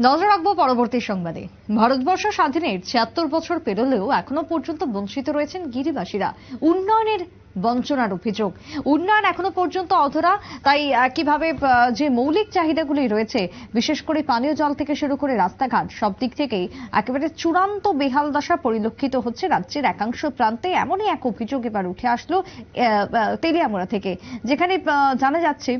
নজর রাখব পরবর্তী সংবাদে। ভারতবর্ষ স্বাধীনের ছিয়াত্তর বছর পেরোলেও এখনও পর্যন্ত বঞ্চিত রয়েছেন গিরিবাসীরা। উন্নয়নের বঞ্চনার অভিযোগ। উন্নয়ন এখনও পর্যন্ত অধরা তাই একইভাবে যে মৌলিক চাহিদাগুলি রয়েছে বিশেষ করে পানীয় জল থেকে শুরু করে রাস্তাঘাট সব দিক থেকেই একেবারে চূড়ান্ত বেহাল দশা পরিলক্ষিত হচ্ছে রাজ্যের একাংশ প্রান্তে। এমনই এক অভিযোগ এবার উঠে আসলো আহ, থেকে যেখানে জানা যাচ্ছে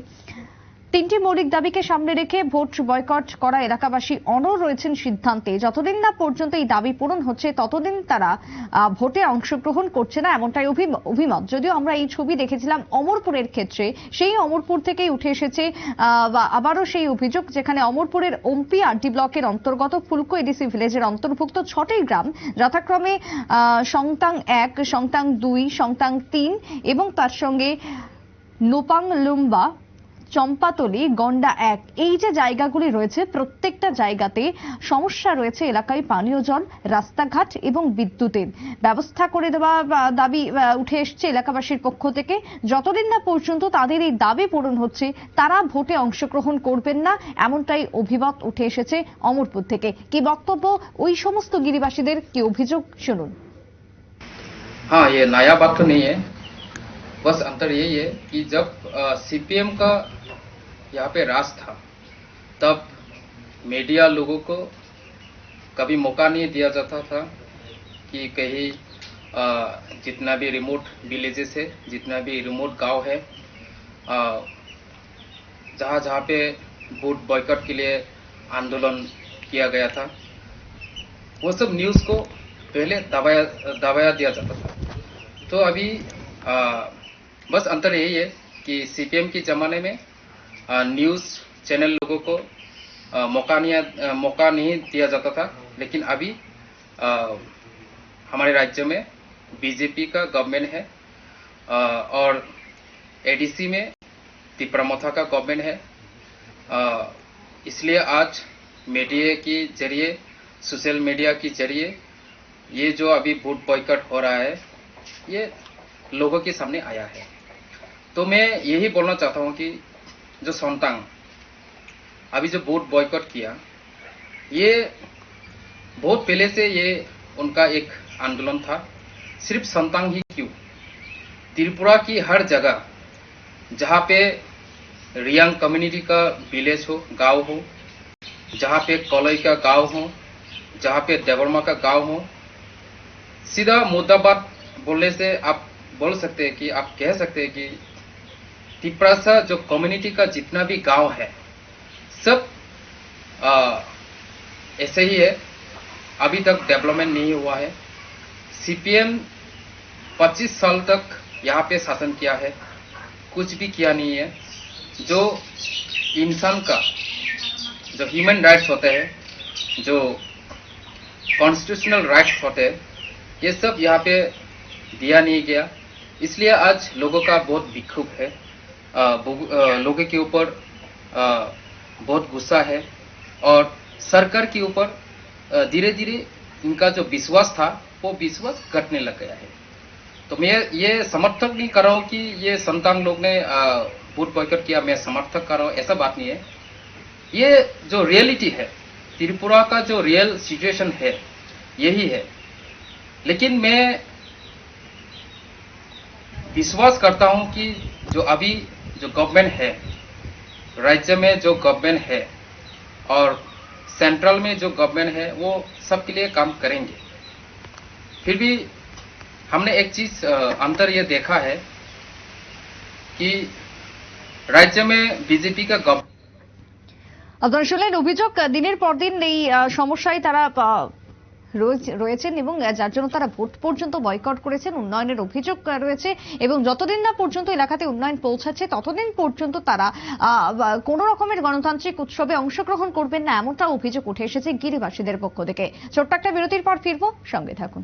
তিনটি মৌলিক দাবিকে সামনে রেখে ভোট বয়কট করা এলাকাবাসী অনড় রয়েছেন সিদ্ধান্তে। যতদিন না পর্যন্ত এই দাবি পূরণ হচ্ছে, ততদিন তারা ভোটে অংশগ্রহণ করছে না এমনটাই অভি- অভিমত। যদিও আমরা এই ছবি দেখেছিলাম অমরপুরের ক্ষেত্রে, সেই অমরপুর থেকেই উঠে এসেছে আবারও সেই অভিযোগ যেখানে অমরপুরের ওমপি আরডি ব্লকের অন্তর্গত ফুলকো এডিসি ভিলেজের অন্তর্ভুক্ত ছটি গ্রাম, যথাক্রমে সংতাং এক সংতাং দুই সংতাং তিন এবং তার সঙ্গে নোপাং লুম্বা চম্পাতলি গন্ডা এক এই যে জায়গাগুলি রয়েছে প্রত্যেকটা জায়গাতে সমস্যা রয়েছে এলাকায় পানীয় জল রাস্তাঘাট এবং বিদ্যুতের ব্যবস্থা করে দেওয়া বা, দাবি আহ, উঠে এসছে এলাকাবাসীর পক্ষ থেকে যতদিন না পর্যন্ত তাদের এই দাবি পূরণ হচ্ছে তারা ভোটে অংশগ্রহণ করবেন না এমনটাই অভিমত উঠে এসেছে অমরপুর থেকে কি বক্তব্য ওই সমস্ত গিরিবাসীদের কি অভিযোগ শুনুন हाँ ये नया बात तो नहीं है बस अंतर यही है कि जब सीपीएम का यहाँ पे राज था तब मीडिया लोगों को कभी मौका नहीं दिया जाता था कि कहीं जितना भी रिमोट विलेजेस है जितना भी रिमोट गाँव है जहाँ जहाँ पे वोट बॉयकट के लिए आंदोलन किया गया था वो सब न्यूज़ को पहले दबाया दबाया दिया जाता था। तो अभी आ, बस अंतर यही है कि सीपीएम के ज़माने में न्यूज़ चैनल लोगों को मौका नहीं मौका नहीं दिया जाता था, लेकिन अभी हमारे राज्य में बीजेपी का गवर्नमेंट है और एडीसी में तिपरामथा का गवर्नमेंट है इसलिए आज मीडिया के ज़रिए सोशल मीडिया के ज़रिए, ये जो अभी वोट बॉयकट हो रहा है, ये लोगों के सामने आया है। तो मैं यही बोलना चाहता हूँ कि जो संतांग अभी जो वोट बॉयकॉट किया, ये बहुत पहले से ये उनका एक आंदोलन था। सिर्फ़ संतांग ही क्यों? त्रिपुरा की हर जगह, जहाँ पे रियांग कम्युनिटी का विलेज हो, गाँव हो, जहाँ पे कलई का गाँव हो, जहाँ पे देवरमा का गाँव हो, सीधा मुद्दा बात बोलने से आप बोल सकते हैं कि, आप कह सकते हैं कि तिपरासा जो कम्युनिटी का जितना भी गाँव है, सब ऐसे ही है। अभी तक डेवलपमेंट नहीं हुआ है। सीपीएम 25 साल तक यहाँ पे शासन किया है। कुछ भी किया नहीं है। जो इंसान का, जो ह्यूमन राइट्स होते हैं, जो कॉन्स्टिट्यूशनल राइट्स होते हैं, ये सब यहाँ पे दिया नहीं गया। इसलिए आज लोगों का बहुत विक्षोभ है। लोगों के ऊपर बहुत गुस्सा है और सरकार के ऊपर धीरे धीरे इनका जो विश्वास था, वो विश्वास घटने लग गया है। तो मैं ये समर्थक नहीं कर रहा हूँ कि ये संतान लोग ने वोट बॉयकट किया, मैं समर्थक कर रहा हूँ, ऐसा बात नहीं है। ये जो रियलिटी है, त्रिपुरा का जो रियल सिचुएशन है, यही है। लेकिन मैं विश्वास करता हूं कि जो अभी जो गवर्नमेंट है राज्य में जो गवर्नमेंट है और सेंट्रल में जो गवर्नमेंट है वो सबके लिए काम करेंगे फिर भी हमने एक चीज अ, अंतर ये देखा है कि राज्य में बीजेपी का गवर्नमेंट আপনারা শুনলেন অভিযোগ আহ, দিনের পর দিন এই আহ, সমস্যায় তারা আহ, রয়েছে- রয়েছেন এবং যার জন্য তারা ভোট পর্যন্ত বয়কট করেছেন, উন্নয়নের অভিযোগ রয়েছে এবং যতদিন না পর্যন্ত এলাকাতে উন্নয়ন পৌঁছাচ্ছে, ততদিন পর্যন্ত তারা কোনো রকমের গণতান্ত্রিক উৎসবে অংশগ্রহণ করবেন না এমনটা অভিযোগ উঠে এসেছে গিরিবাসীদের পক্ষ থেকে। ছোট্ট একটা বিরতির পর ফিরবো, সঙ্গে থাকুন।